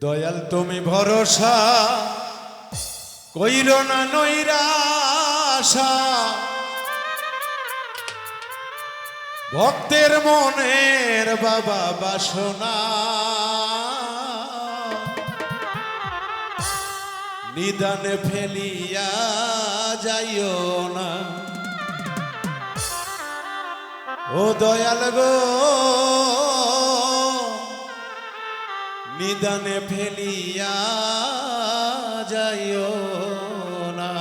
দয়াল, তুমি ভরসা। কইর না নৈরাশা। ভক্তের মনের বাবা বাসনা। নিদানে ফেলিয়া যাইও না। ও দয়াল গো নিদানে ফেলিয়া যাইও না।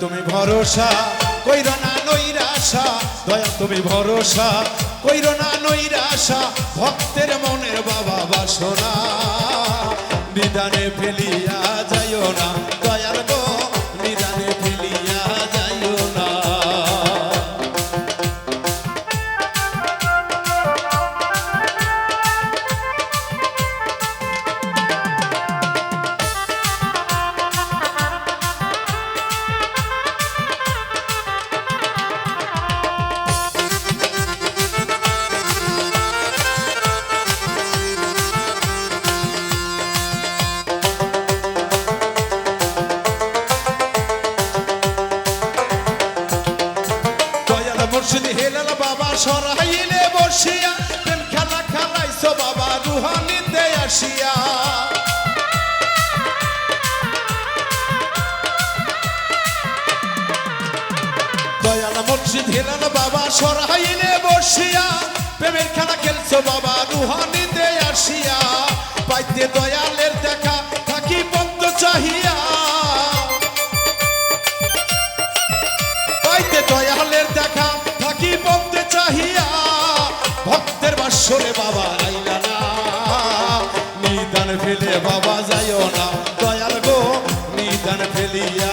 তুমি ভরসা কইর না নৈরাশা দয়া তুমি ভরসা, কইর না নৈরাশা, ভক্তের মনের বাবা বাসনা। নিদানে ফেলিয়া যাইও না মুর্শিদ হেলাল বাবা সরাইলে বসিয়া, প্রেম খেলা খেলাইছো বাবা রুহানিতে আসিয়া। দয়াল মুর্শিদ হেলাল বাবা সরাইলে বসিয়া, প্রেমের খেলা খেলছো বাবা রুহানিতে আসিয়া। পাইতে দয়ালের দেখা, থাকি বন্ধ চাহিয়া। বাসরে বাবা আইলা না। নিদান ফেলে বাবা যাইও না। দয়াল গো নিদান ফেলিয়া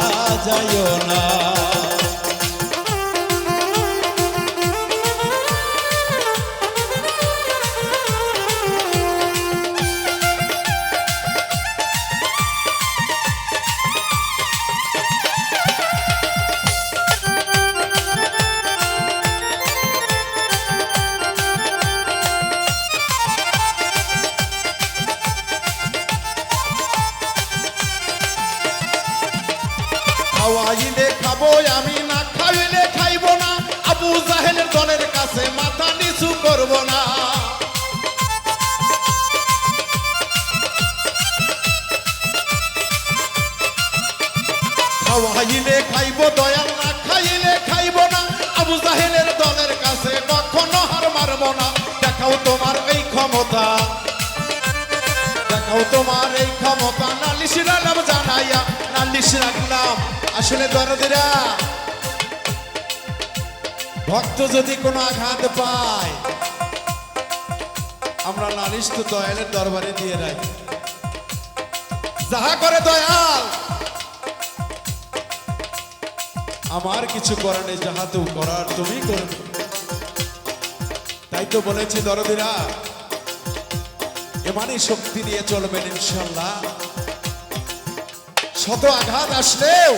খাওয়াইলে খাব আমি না খাইলে খাইব না আবু জাহেলের দলের কাছে মাথা নিচু করব না খাওয়াইলে খাইব, দয়াল না খাইলে খাইব না আবু জাহেলের দলের কাছে কখনো হার মারব না দেখাও তোমার এই ক্ষমতা। দেখাও তোমার এই ক্ষমতা। নালিশ রাখলাম, জানাইয়া নালিশ রাখলাম। আসলে দরদিরা, ভক্ত যদি কোনো আঘাত পায়, আমরা নালিশ তো দয়ালের দরবারে দিয়ে রাখি যাহা করে দয়াল, আমার কিছু করার নেই, যাহা তো করার তুমি করবে তাই তো বলেছি দরদিরা এমানি শক্তি নিয়ে চলবেন ইনশাল্লাহ শত আঘাত আসলেও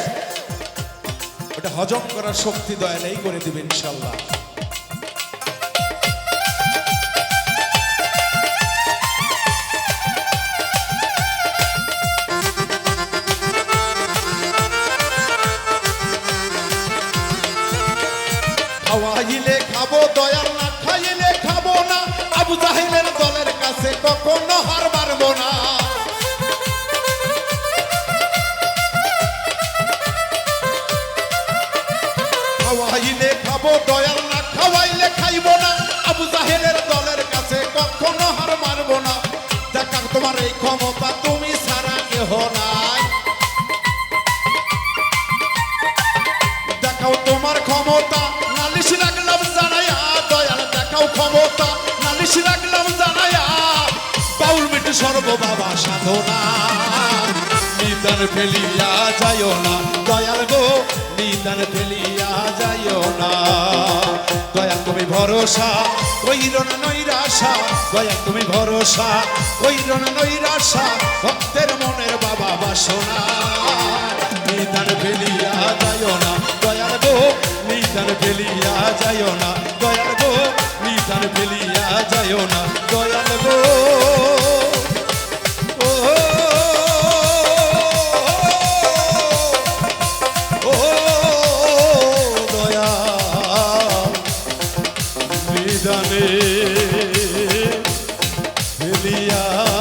ওটা হজম করার শক্তি দয়ালেই করে দিবে ইনশাল্লাহ খাব, দয়াল না খাইলে খাব না। আবু জাহিলের কাছে কখনো হার না খাওয়াইলে খাব, দয়াল না খাওয়াইলে খাইবো না। আবু জাহেলের দলের কাছে কখনো হার মারবো না দেখার তোমার এই ক্ষমতা তুমি সারা কেহ নাই। সর্ব বাবা সাধনা। নিদান ফেলিয়া যাইও না, দয়াল গো, নিদান ফেলিয়া যাইও না। দয়াল তুমি ভরসা, কইর না নৈরাশা। দয়াল তুমি ভরসা না নৈরাশা, ভক্তের মনের বাবা বাসনা। নিদান ফেলিয়া যাইও না, দয়াল গো, নিদান ফেলিয়া যাইও না। দয়াল গো, নিদান ফেলিয়া যাইও না। দয়াল নিদানে ফেলিয়া